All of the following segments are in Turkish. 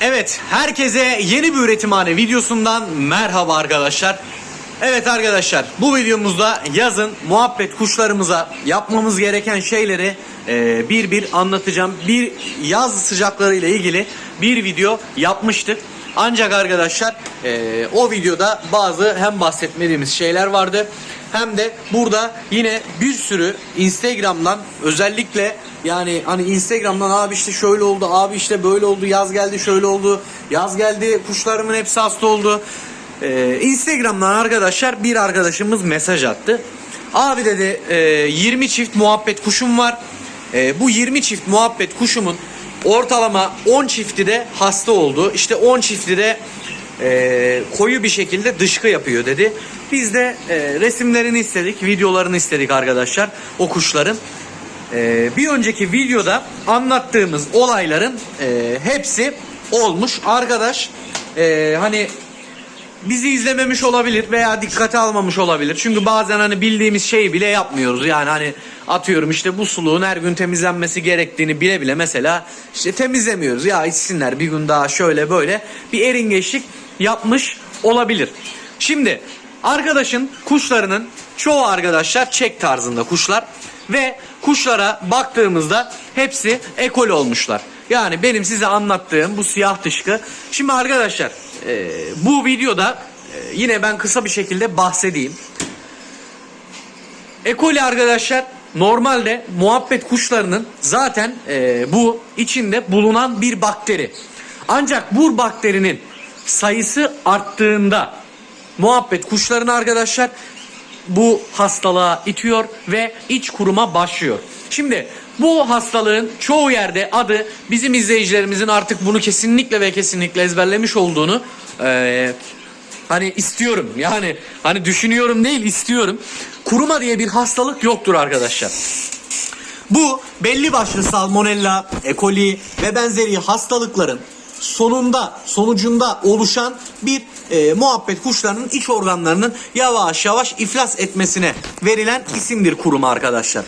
Evet, herkese yeni bir üretimhane videosundan merhaba arkadaşlar. Evet arkadaşlar, bu videomuzda yazın muhabbet kuşlarımıza yapmamız gereken şeyleri e, bir bir anlatacağım. Bir yaz sıcakları ile ilgili bir video yapmıştık. Ancak arkadaşlar e, o videoda bazı hem bahsetmediğimiz şeyler vardı hem de burada yine bir sürü Instagram'dan özellikle yani hani Instagram'dan abi işte şöyle oldu abi işte böyle oldu yaz geldi şöyle oldu yaz geldi kuşlarımın hepsi hasta oldu. Ee, Instagram'dan arkadaşlar bir arkadaşımız mesaj attı. Abi dedi e, 20 çift muhabbet kuşum var. E, bu 20 çift muhabbet kuşumun ortalama 10 çifti de hasta oldu. İşte 10 çifti de e, koyu bir şekilde dışkı yapıyor dedi. Biz de e, resimlerini istedik, videolarını istedik arkadaşlar o kuşların. E, bir önceki videoda anlattığımız olayların e, hepsi olmuş. Arkadaş e, hani bizi izlememiş olabilir veya dikkate almamış olabilir. Çünkü bazen hani bildiğimiz şeyi bile yapmıyoruz. Yani hani atıyorum işte bu suluğun her gün temizlenmesi gerektiğini bile bile mesela işte temizlemiyoruz. Ya içsinler bir gün daha şöyle böyle bir eringeçlik yapmış olabilir. Şimdi arkadaşın kuşlarının çoğu arkadaşlar çek tarzında kuşlar ve kuşlara baktığımızda hepsi ekol olmuşlar. Yani benim size anlattığım bu siyah dışkı. Şimdi arkadaşlar e, bu videoda e, yine ben kısa bir şekilde bahsedeyim. Ekoli arkadaşlar normalde muhabbet kuşlarının zaten e, bu içinde bulunan bir bakteri. Ancak bu bakterinin sayısı arttığında muhabbet kuşlarını arkadaşlar bu hastalığa itiyor ve iç kuruma başlıyor. Şimdi bu hastalığın çoğu yerde adı bizim izleyicilerimizin artık bunu kesinlikle ve kesinlikle ezberlemiş olduğunu eee, hani istiyorum yani hani düşünüyorum değil istiyorum. Kuruma diye bir hastalık yoktur arkadaşlar. Bu belli başlı salmonella, E. coli ve benzeri hastalıkların sonunda sonucunda oluşan bir e, muhabbet kuşlarının iç organlarının yavaş yavaş iflas etmesine verilen isimdir kuruma arkadaşlar.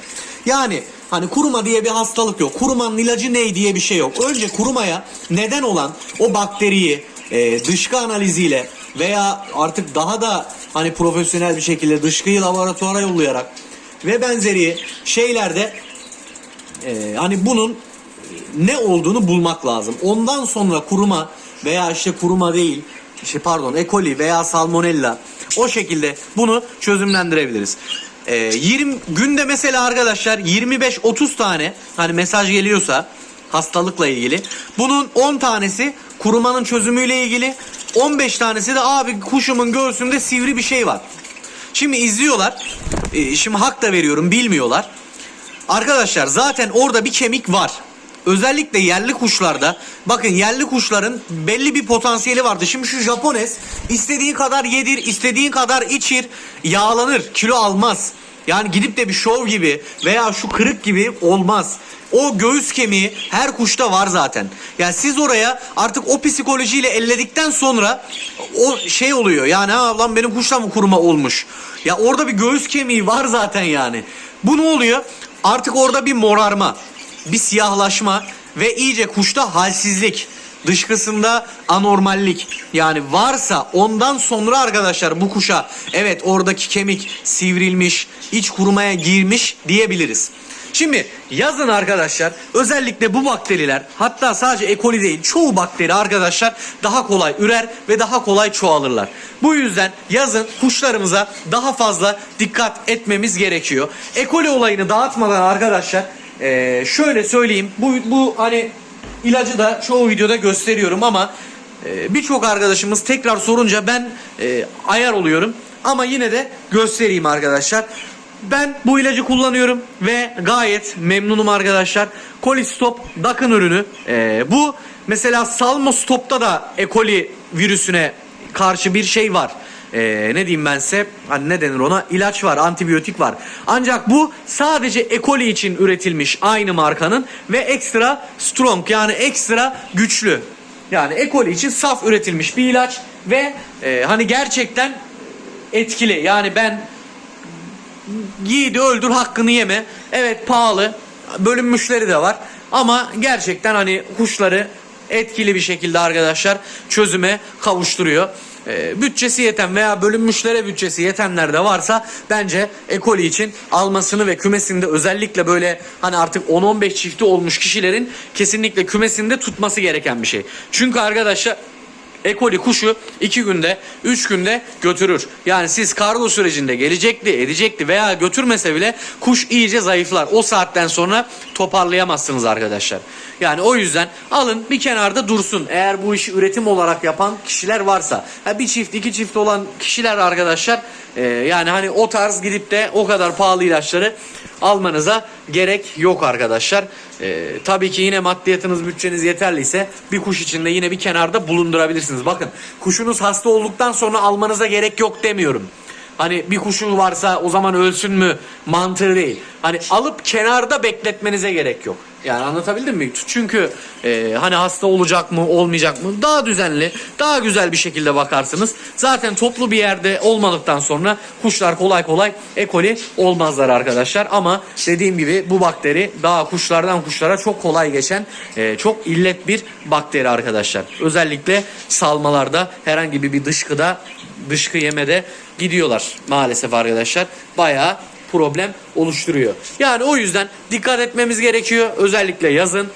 Yani hani kuruma diye bir hastalık yok. Kurumanın ilacı ne diye bir şey yok. Önce kurumaya neden olan o bakteriyi e, dışkı analiziyle veya artık daha da hani profesyonel bir şekilde dışkıyı laboratuvara yollayarak ve benzeri şeylerde ee, hani bunun ne olduğunu bulmak lazım. Ondan sonra kuruma veya işte kuruma değil, işte pardon E. coli veya salmonella o şekilde bunu çözümlendirebiliriz. Ee, 20 günde mesela arkadaşlar 25-30 tane hani mesaj geliyorsa hastalıkla ilgili bunun 10 tanesi kurumanın çözümüyle ilgili 15 tanesi de abi kuşumun göğsünde sivri bir şey var. Şimdi izliyorlar. Ee, şimdi hak da veriyorum bilmiyorlar. Arkadaşlar zaten orada bir kemik var. Özellikle yerli kuşlarda bakın yerli kuşların belli bir potansiyeli vardı. Şimdi şu Japones istediğin kadar yedir, istediğin kadar içir, yağlanır, kilo almaz. Yani gidip de bir şov gibi veya şu kırık gibi olmaz. O göğüs kemiği her kuşta var zaten. Yani siz oraya artık o psikolojiyle elledikten sonra o şey oluyor. Yani ha lan benim kuşta mı kuruma olmuş? Ya orada bir göğüs kemiği var zaten yani. Bu ne oluyor? Artık orada bir morarma, bir siyahlaşma ve iyice kuşta halsizlik, dışkısında anormallik yani varsa ondan sonra arkadaşlar bu kuşa evet oradaki kemik sivrilmiş, iç kurumaya girmiş diyebiliriz. Şimdi yazın arkadaşlar özellikle bu bakteriler hatta sadece E. değil çoğu bakteri arkadaşlar daha kolay ürer ve daha kolay çoğalırlar. Bu yüzden yazın kuşlarımıza daha fazla dikkat etmemiz gerekiyor. E. olayını dağıtmadan arkadaşlar eee, şöyle söyleyeyim bu, bu hani ilacı da çoğu videoda gösteriyorum ama e, birçok arkadaşımız tekrar sorunca ben e, ayar oluyorum. Ama yine de göstereyim arkadaşlar. Ben bu ilacı kullanıyorum ve gayet memnunum arkadaşlar. Kolistop Dakın ürünü. E, bu mesela Salmostop'ta da E. coli virüsüne karşı bir şey var. E, ne diyeyim ben size hani ne denir ona ilaç var antibiyotik var ancak bu sadece E. coli için üretilmiş aynı markanın ve ekstra strong yani ekstra güçlü yani E. coli için saf üretilmiş bir ilaç ve e, hani gerçekten etkili yani ben yiğidi öldür hakkını yeme. Evet pahalı. Bölünmüşleri de var. Ama gerçekten hani kuşları etkili bir şekilde arkadaşlar çözüme kavuşturuyor. E, bütçesi yeten veya bölünmüşlere bütçesi yetenler de varsa bence ekoli için almasını ve kümesinde özellikle böyle hani artık 10-15 çifti olmuş kişilerin kesinlikle kümesinde tutması gereken bir şey. Çünkü arkadaşlar ekoli kuşu 2 günde 3 günde götürür. Yani siz kargo sürecinde gelecekti edecekti veya götürmese bile kuş iyice zayıflar. O saatten sonra toparlayamazsınız arkadaşlar. Yani o yüzden alın bir kenarda dursun. Eğer bu işi üretim olarak yapan kişiler varsa. Ha bir çift iki çift olan kişiler arkadaşlar e, yani hani o tarz gidip de o kadar pahalı ilaçları almanıza gerek yok arkadaşlar. Ee, tabii ki yine maddiyatınız bütçeniz yeterliyse bir kuş içinde yine bir kenarda bulundurabilirsiniz. Bakın kuşunuz hasta olduktan sonra almanıza gerek yok demiyorum. Hani bir kuşu varsa o zaman ölsün mü mantığı değil. Hani alıp kenarda bekletmenize gerek yok. Yani anlatabildim mi? Çünkü e, hani hasta olacak mı olmayacak mı daha düzenli daha güzel bir şekilde bakarsınız. Zaten toplu bir yerde olmadıktan sonra kuşlar kolay kolay ekoli olmazlar arkadaşlar. Ama dediğim gibi bu bakteri daha kuşlardan kuşlara çok kolay geçen e, çok illet bir bakteri arkadaşlar. Özellikle salmalarda herhangi bir dışkıda dışkı yemede gidiyorlar maalesef arkadaşlar. Bayağı problem oluşturuyor. Yani o yüzden dikkat etmemiz gerekiyor. Özellikle yazın.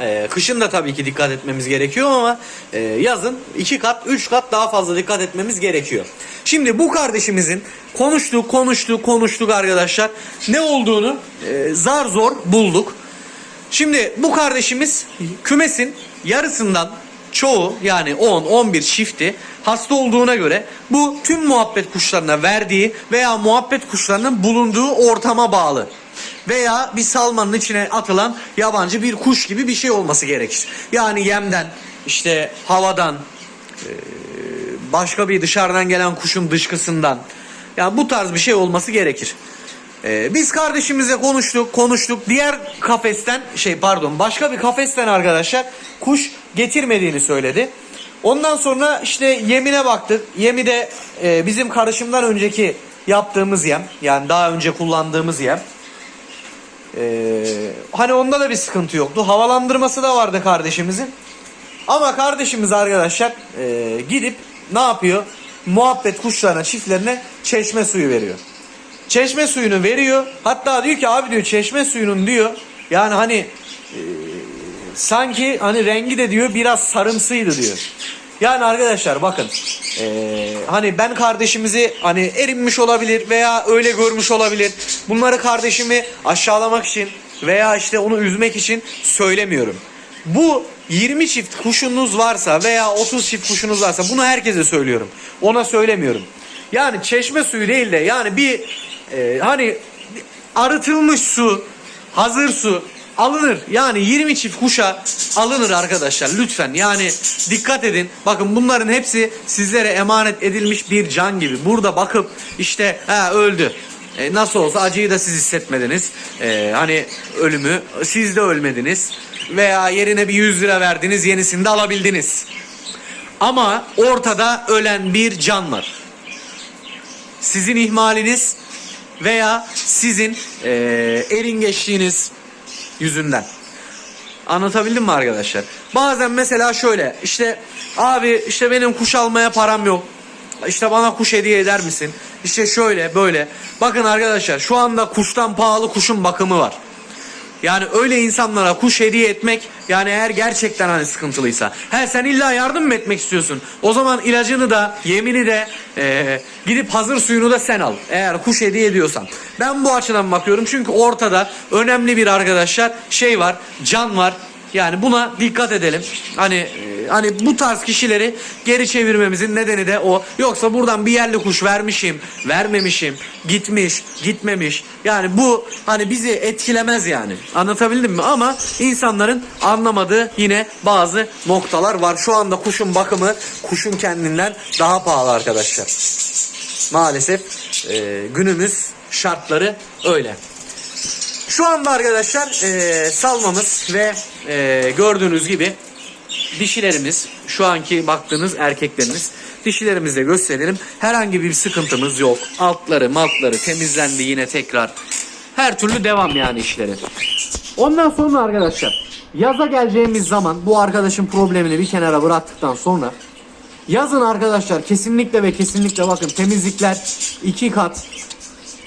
Ee, kışın da tabii ki dikkat etmemiz gerekiyor ama e, yazın iki kat, üç kat daha fazla dikkat etmemiz gerekiyor. Şimdi bu kardeşimizin konuştuk, konuştuk, konuştuk arkadaşlar. Ne olduğunu e, zar zor bulduk. Şimdi bu kardeşimiz kümesin yarısından çoğu yani 10-11 çifti hasta olduğuna göre bu tüm muhabbet kuşlarına verdiği veya muhabbet kuşlarının bulunduğu ortama bağlı. Veya bir salmanın içine atılan yabancı bir kuş gibi bir şey olması gerekir. Yani yemden, işte havadan, başka bir dışarıdan gelen kuşun dışkısından. Yani bu tarz bir şey olması gerekir. Ee, biz kardeşimize konuştuk, konuştuk. Diğer kafesten, şey pardon, başka bir kafesten arkadaşlar kuş getirmediğini söyledi. Ondan sonra işte yemine baktık. Yemi de e, bizim karışımdan önceki yaptığımız yem. Yani daha önce kullandığımız yem. Ee, hani onda da bir sıkıntı yoktu. Havalandırması da vardı kardeşimizin. Ama kardeşimiz arkadaşlar e, gidip ne yapıyor? Muhabbet kuşlarına, çiftlerine çeşme suyu veriyor. Çeşme suyunu veriyor. Hatta diyor ki abi diyor çeşme suyunun diyor yani hani e, sanki hani rengi de diyor biraz sarımsıydı diyor. Yani arkadaşlar bakın e, hani ben kardeşimizi hani erinmiş olabilir veya öyle görmüş olabilir. Bunları kardeşimi aşağılamak için veya işte onu üzmek için söylemiyorum. Bu 20 çift kuşunuz varsa veya 30 çift kuşunuz varsa bunu herkese söylüyorum. Ona söylemiyorum. Yani çeşme suyu değil de yani bir e, hani arıtılmış su, hazır su alınır. Yani 20 çift kuşa alınır arkadaşlar lütfen. Yani dikkat edin. Bakın bunların hepsi sizlere emanet edilmiş bir can gibi. Burada bakıp işte ha öldü. E, nasıl olsa acıyı da siz hissetmediniz. E, hani ölümü siz de ölmediniz. Veya yerine bir 100 lira verdiniz yenisini de alabildiniz. Ama ortada ölen bir can var. Sizin ihmaliniz veya sizin e, eringeçliğiniz yüzünden. Anlatabildim mi arkadaşlar? Bazen mesela şöyle işte abi işte benim kuş almaya param yok. İşte bana kuş hediye eder misin? İşte şöyle böyle. Bakın arkadaşlar şu anda kuştan pahalı kuşun bakımı var. Yani öyle insanlara kuş hediye etmek yani eğer gerçekten hani sıkıntılıysa. He sen illa yardım mı etmek istiyorsun? O zaman ilacını da yemini de e, gidip hazır suyunu da sen al. Eğer kuş hediye ediyorsan. Ben bu açıdan bakıyorum çünkü ortada önemli bir arkadaşlar şey var can var. Yani buna dikkat edelim. Hani hani bu tarz kişileri geri çevirmemizin nedeni de o. Yoksa buradan bir yerli kuş vermişim, vermemişim, gitmiş, gitmemiş. Yani bu hani bizi etkilemez yani. Anlatabildim mi? Ama insanların anlamadığı yine bazı noktalar var. Şu anda kuşun bakımı kuşun kendinden daha pahalı arkadaşlar. Maalesef e, günümüz şartları öyle. Şu anda arkadaşlar e, salmamız ve e, gördüğünüz gibi dişilerimiz şu anki baktığınız erkeklerimiz dişilerimizle gösterelim. Herhangi bir sıkıntımız yok. Altları maltları temizlendi yine tekrar. Her türlü devam yani işleri. Ondan sonra arkadaşlar yaza geleceğimiz zaman bu arkadaşın problemini bir kenara bıraktıktan sonra yazın arkadaşlar kesinlikle ve kesinlikle bakın temizlikler iki kat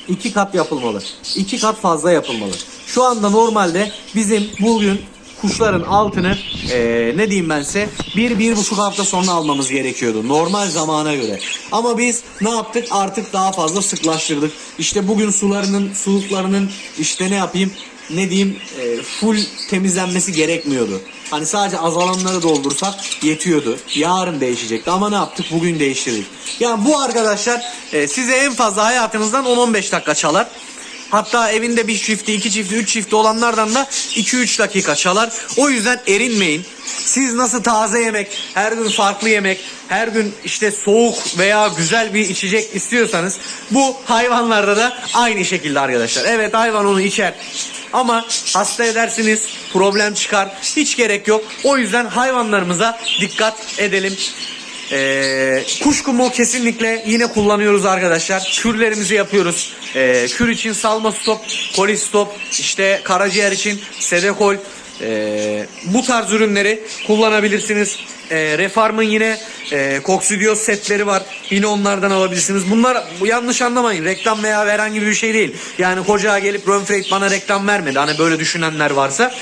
iki kat yapılmalı. iki kat fazla yapılmalı. Şu anda normalde bizim bugün kuşların altını eee, ne diyeyim ben size bir, bir buçuk hafta sonra almamız gerekiyordu. Normal zamana göre. Ama biz ne yaptık? Artık daha fazla sıklaştırdık. İşte bugün sularının, suluklarının işte ne yapayım? Ne diyeyim? eee, full temizlenmesi gerekmiyordu. Hani sadece azalanları doldursak yetiyordu. Yarın değişecekti ama ne yaptık? Bugün değiştirdik. Yani bu arkadaşlar e, size en fazla hayatınızdan 10-15 dakika çalar. Hatta evinde bir çifti, iki çifti, üç çifti olanlardan da 2-3 dakika çalar. O yüzden erinmeyin. Siz nasıl taze yemek, her gün farklı yemek, her gün işte soğuk veya güzel bir içecek istiyorsanız bu hayvanlarda da aynı şekilde arkadaşlar. Evet hayvan onu içer. Ama hasta edersiniz, problem çıkar. Hiç gerek yok. O yüzden hayvanlarımıza dikkat edelim. Ee, kuş kumu kesinlikle yine kullanıyoruz arkadaşlar. Kürlerimizi yapıyoruz. Ee, kür için salma stop, koli stop, işte karaciğer için sedekol. Ee, bu tarz ürünleri kullanabilirsiniz. Ee, Refarm'ın yine e, koksidiyoz setleri var. Yine onlardan alabilirsiniz. Bunlar bu yanlış anlamayın. Reklam veya herhangi bir şey değil. Yani koca gelip Rönfreit bana reklam vermedi. Hani böyle düşünenler varsa.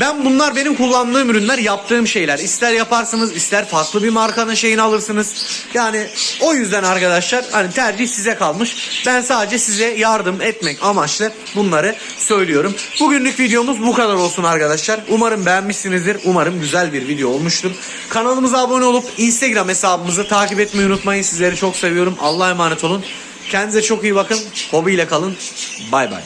Ben bunlar benim kullandığım ürünler, yaptığım şeyler. İster yaparsınız, ister farklı bir markanın şeyini alırsınız. Yani o yüzden arkadaşlar hani tercih size kalmış. Ben sadece size yardım etmek amaçlı bunları söylüyorum. Bugünlük videomuz bu kadar olsun arkadaşlar. Umarım beğenmişsinizdir. Umarım güzel bir video olmuştur. Kanalımıza abone olup Instagram hesabımızı takip etmeyi unutmayın. Sizleri çok seviyorum. Allah'a emanet olun. Kendinize çok iyi bakın. Hobiyle kalın. Bay bay.